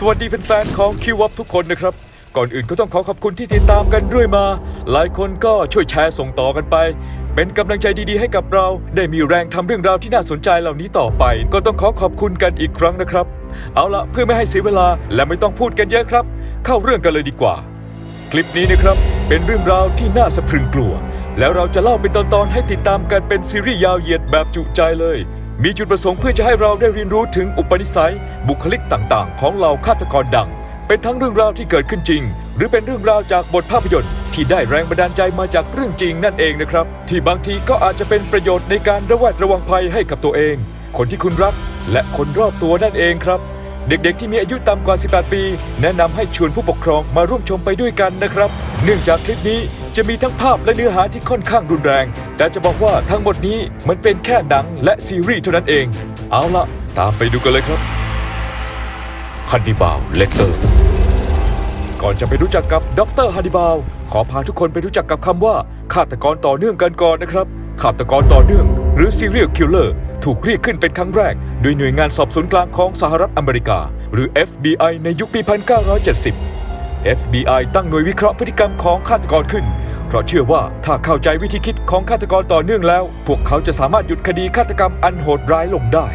สวัสดีแฟนๆของคิววับทุกคนนะครับ ก่อนอื่นก็ต้องขอขอบคุณที่ติดตามกันเรื่อยมา หลายคนก็ช่วยแชร์ส่งต่อกันไป เป็นกำลังใจดีๆให้กับเรา ได้มีแรงทำเรื่องราวที่น่าสนใจเหล่านี้ต่อไป ก็ต้องขอขอบคุณกันอีกครั้งนะครับ เอาละเพื่อไม่ให้เสียเวลาและไม่ต้องพูดกันเยอะครับ เข้าเรื่องกันเลยดีกว่า คลิปนี้นะครับเป็นเรื่องราวที่น่าสะพรึงกลัว แล้วเราจะเล่าเป็นตอนๆให้ติดตามกันเป็นซีรีส์ยาวเหยียดแบบจุใจเลย มีจุดประสงค์เพื่อจะให้เราได้เรียนรู้ถึงอุปนิสัย บุคลิกต่างๆ ของเหล่าฆาตกรดัง เป็นทั้งเรื่องราวที่เกิดขึ้นจริง หรือเป็นเรื่องราวจากบทภาพยนตร์ ที่ได้แรงบันดาลใจมาจากเรื่องจริงนั่นเองนะครับ ที่บางทีก็อาจจะเป็นประโยชน์ในการระแวดระวังภัยให้กับตัวเอง คนที่คุณรัก และคนรอบตัวนั่นเองครับ เด็กๆ ที่มีอายุต่ำกว่า 18 ปี แนะนำให้ชวนผู้ปกครองมาร่วมชมไปด้วยกันนะครับ เนื่องจากคลิปนี้จะมีทั้งภาพและเนื้อหาที่ค่อนข้างรุนแรง แต่จะบอกว่าทั้งหมดนี้มันเป็นแค่หนังและซีรีส์เท่านั้นเอง เอาละตามไปดูกันเลยครับฮันนิบาลเลกเตอร์ ก่อนจะไปรู้จักกับดรฮันนิบาลขอพาทุกคนไปรู้จักกับคำว่าฆาตกรต่อเนื่องกันก่อนนะครับฆาตกรต่อเนื่อง หรือ serial killer ถูกเรียกขึ้นเป็นครั้งแรก โดยหน่วยงานสอบสวนกลางของสหรัฐอเมริกา หรือ FBI ในยุคปี 1970 FBI ตั้งหน่วยวิเคราะห์พฤติกรรมของฆาตกรขึ้น เพราะเชื่อว่าถ้าเข้าใจวิธีคิดของฆาตกรต่อเนื่องแล้ว พวกเขาจะสามารถหยุดคดีฆาตกรรมอันโหดร้ายลงได้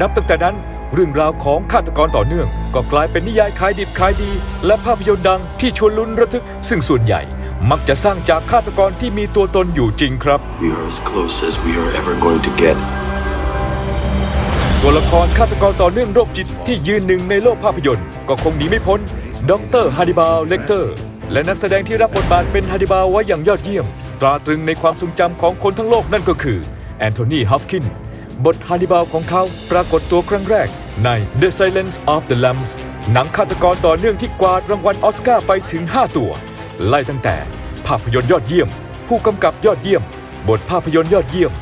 นับตั้งแต่นั้นเรื่องราวของฆาตกรต่อเนื่อง ก็กลายเป็นนิยายขายดิบขายดี และภาพยนตร์ดังที่ชวนลุ้นระทึก ซึ่งส่วนใหญ่ มักจะสร้างจากฆาตกรที่มีตัวตนอยู่จริงครับ We are as close as we are ever going to get. ตัวละครฆาตกรต่อเนื่องโรคจิตที่ยืนหนึ่งในโลกภาพยนตร์ ก็คงหนีไม่พ้นดรฮานิบาลเลกเตอร์ และนักแสดงที่รับบทบาทเป็นฮานิบาลไว้อย่างยอดเยี่ยม ตราตรึงในความทรงจำของคนทั้งโลกนั่นก็คือแอนโทนีฮัฟกินบทฮานิบาลของเขาปรากฏตัวครั้งแรกใน The Silence of the Lambs หนังฆาตกรต่อเนื่องที่กวาดรางวัลออสการ์ไปถึง 5 ตัว ไล่ตั้งแต่ ภาพยนตร์ยอดเยี่ยม ผู้กำกับยอดเยี่ยม บทภาพยนตร์ยอดเยี่ยม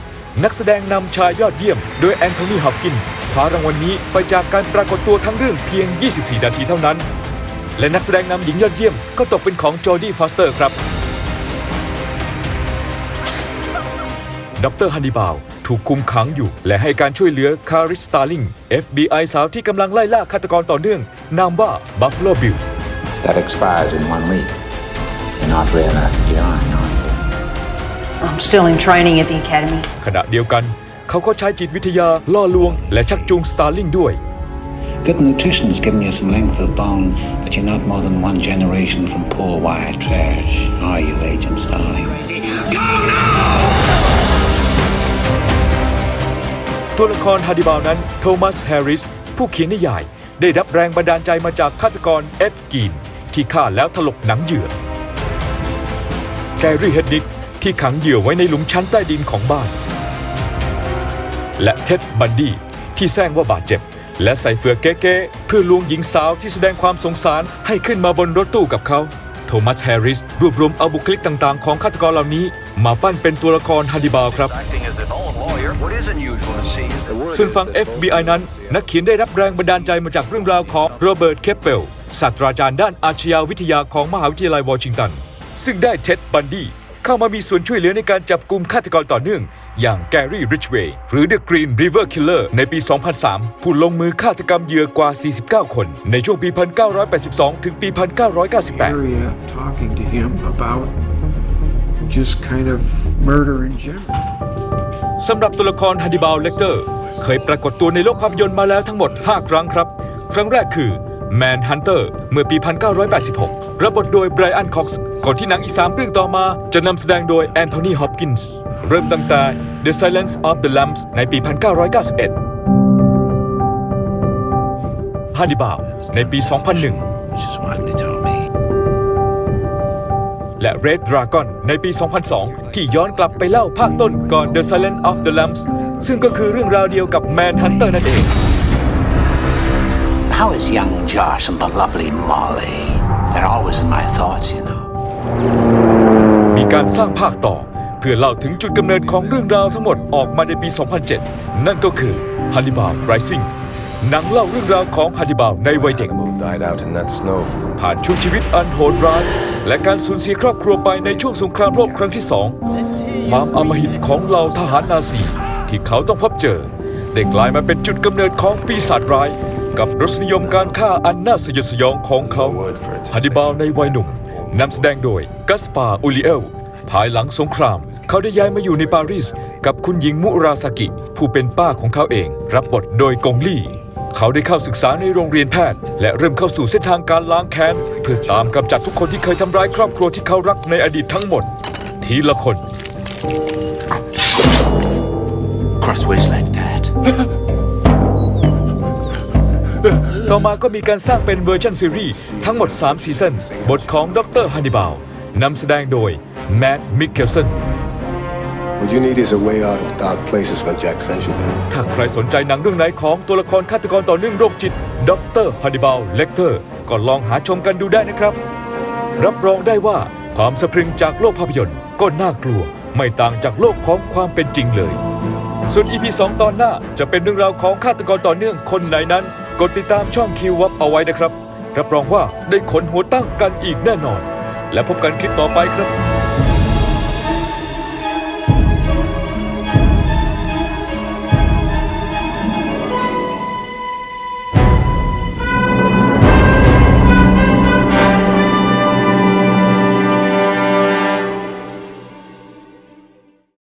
นักแสดงนำชายยอดเยี่ยม โดยแอนโทนีฮอปกินส์คว้ารางวัลนี้ไปจากการปรากฏตัวทั้งเรื่องเพียง 24 นาทีเท่านั้น และนักแสดงนำหญิงยอดเยี่ยม ก็ตกเป็นของโจดี้ฟอสเตอร์ครับ ดรฮันนิบาลถูกคุมขังอยู่ และให้การช่วยเหลือคาริสสตาร์ลิง FBI สาวที่กำลังไล่ล่าฆาตกรต่อเนื่อง นามว่าบัฟฟ l o บิล That expires in one week. You're not real FBI, are you? I'm still in training at the academy. ขณะเดียวกัน เขาก็ใช้จิตวิทยาล่อลวง และชักจูงสตาร์ลิงด้วย Good nutrition's given you some length of bone, but you're not more than one generation from poor wire trash, are you, Agent Starling? ตัวละครฮาร์ดิบาลนั้นโทมัสแฮร์ริส ผู้เขียนนิยาย ได้รับแรงบันดาลใจมาจากฆาตกรเอ็ดกีน ที่ฆ่าแล้วถลกหนังเหยื่อแกรี่เฮดดิก ที่ขังเหยื่อไว้ในหลุมชั้นใต้ดินของบ้าน และเท็ดบันดี้ที่แซงว่าบาดเจ็บ และใส่เฟือกเก๊ๆเพื่อลวงหญิงสาวที่แสดงความสงสารให้ขึ้นมาบนรถตู้กับเขา โทมัสแฮร์ริสรวบรวมเอาบุคลิกต่างๆ ของฆาตกรเหล่านี้ มาปั้นเป็นตัวละครฮาร์ดิบาลครับ Acting as an old lawyer, what is unusual to see is the word ส่วนฝั่ง FBI นั้น นักเขียนได้รับแรงบันดาลใจมาจากเรื่องราวของโรเบิร์ต เคปเปลศาสตราจารย์ด้านอาชญาวิทยาของมหาวิทยาลัยวอชิงตัน ซึ่งได้เท็ดบันดี้ เข้ามามีส่วนช่วยเหลือในการจับกลุ่มฆาตกรต่อเนื่อง อย่างแกรี่ริชเวย์หรือ The Green River Killer ในปี 2003 ผู้ลงมือฆาตกรรมเหยื่อกว่า 49 คน ในช่วงปี 1982 ถึงปี 1998 area talking to him about just kind of murder in general. สำหรับตัวละครฮันนิบาลเลกเตอร์ เคยปรากฏตัวในโลกภาพยนตร์มาแล้วทั้งหมด 5 ครั้งครับ ครั้งแรกคือ Man Hunter เมื่อปี 1986 รับบทโดยไบรอันคอกซ์ ก่อนที่หนังอีก 3 เรื่องต่อมาจะนำแสดงโดยแอนโทนี ฮอปกินส์เริ่มตั้งแต่ The Silence of the Lambs ในปี 1991ฮันนิบาลในปี 2001 Which is what they told me. และ Red Dragon ในปี 2002 ที่ย้อนกลับไปเล่าภาคต้นก่อน The Silence of the Lambs ซึ่งก็คือเรื่องราวเดียวกับ Man Hunter นั่นเอง How is young Josh and the lovely Molly? They're always in my thoughts, you know. มีการสร้างภาคต่อเพื่อเล่าถึงจุดกำเนิดของเรื่องราวทั้งหมดออกมาในปี 2007 นั่นก็คือ Hannibal Rising หนังเล่าเรื่องราวของ Hannibal ในวัยเด็ก Animal died out in that snow. ผ่านช่วงชีวิตอันโหดร้ายและการสูญเสียครอบครัวไปในช่วงสงครามโลกครั้งที่สองความอำมหิตของเหล่าทหารนาซีที่เขาต้องพบเจอได้กลายมาเป็นจุดกำเนิดของปีศาจร้าย กับรสนิยมการฆ่าอันน่าสยดสยองของเขาฮันนิบาลในวัยหนุ่ม นำแสดงโดยกัสปาอูลิเอล ภายหลังสงคราม เขาได้ย้ายมาอยู่ในปารีส กับคุณหญิงมุราซากิ ผู้เป็นป้าของเขาเอง รับบทโดยกงลี่ เขาได้เข้าศึกษาในโรงเรียนแพทย์ และเริ่มเข้าสู่เส้นทางการล้างแค้น เพื่อตามกำจัดทุกคนที่เคยทำร้ายครอบครัวที่เขารักในอดีตทั้งหมด ทีละคน Crossways like that. ต่อมาก็มีการสร้างเป็นเวอร์ชันซีรีส์ทั้งหมด 3 ซีซั่นบทของดรฮันนิบาลนำแสดงโดยแมดมิกเคลสัน What you need is a way out of dark places when Jack sends you there. ถ้าใครสนใจหนังเรื่องไหนของตัวละครฆาตกรต่อเนื่องโรคจิตดรฮันนิบาลเลกเตอร์ก็ลองหาชมกันดูได้นะครับ รับรองได้ว่าความสะพรึงจากโลกภาพยนตร์ก็น่ากลัวไม่ต่างจากโลกของความเป็นจริงเลย ส่วน EP 2 ตอนหน้าจะเป็นเรื่องราวของฆาตกรต่อเนื่องคนไหนนั้น กดติดตามช่องคิววับเอาไว้นะครับ รับรองว่าได้ขนหัวตั้งกันอีกแน่นอน และพบกันคลิปต่อไปครับ